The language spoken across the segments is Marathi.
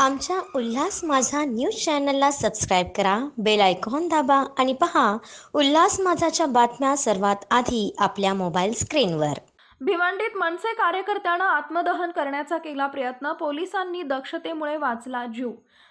आमच्या उल्हास माझा न्यूज चॅनलला सबस्क्राईब करा बेल आयकॉन दाबा आणि पहा उल्हास माझाच्या बातम्या सर्वात आधी आपल्या मोबाईल स्क्रीनवर. भिवंडीत मनसे कार्यकर्त्यानं आत्मदहन करण्याचा केला प्रयत्न पोलिसांनी दक्षतेमुळे वाचला जीव.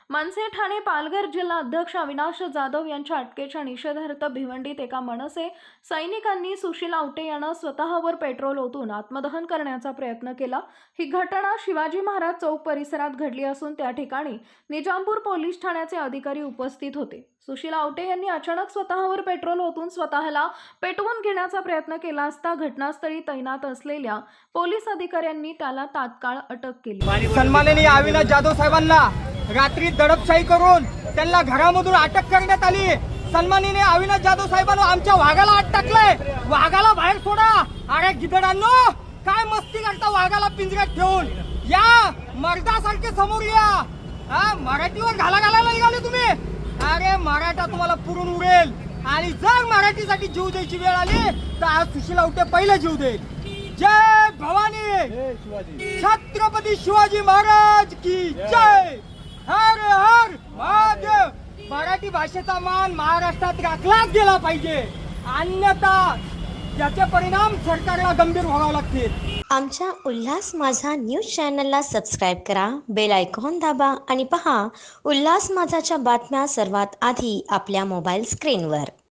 मनसे ठाणे पालघर जिल्हा अध्यक्ष अविनाश जाधव यांच्या अटकेच्या निषेधार्थ भिवंडीत एका मनसे सैनिकांनी सुशील आवटे यानं स्वतःवर पेट्रोल ओतून आत्मदहन करण्याचा प्रयत्न केला. ही घटना शिवाजी महाराज चौक परिसरात घडली असून त्या ठिकाणी निजामपूर पोलीस ठाण्याचे अधिकारी उपस्थित होते. सुशील आवटे यांनी अचानक स्वतःवर पेट्रोल ओतून स्वतःला पेटवून घेण्याचा प्रयत्न केला असता घटनास्थळी तैनात असलेल्या पोलीस अधिकाऱ्यांनी त्याला तात्काळ अटक केली. सन्माननीय अविनाश जाधव साहेबांना रात्री दडपशाही करून त्यांना घरामधून अटक करण्यात आली. सन्माननीय अविनाश जाधव साहेबांना आमच्या वाघाला आत टाकलंय. वाघाला बाहेर सोडा. अरे गिदडांनो काय मस्ती करता वाघाला पिंजऱ्यात ठेवून? या मर्दासारखे समोर या. हा मराठीवर घाला घालायला निघाले तुम्ही. अरे मराठा तुम्हाला पुरून उडेल आणि जर मराठीसाठी जीव द्यायची वेळ आली तर आज सुशील आवटे पहिले जीव देईल. जय भवानी. छत्रपती शिवाजी महाराज की जय. मराठी भाषेचा मान महाराष्ट्रात राखलाच गेला पाहिजे. अन्यथा त्याचे परिणाम सरकारला गंभीर व्हावा लागतील. आमच्या उल्हास माझा न्यूज चॅनलला सबस्क्राईब करा बेल आयकॉन दाबा आणि पहा उल्हास माझाच्या बातम्या सर्वात आधी आपल्या मोबाईल स्क्रीनवर.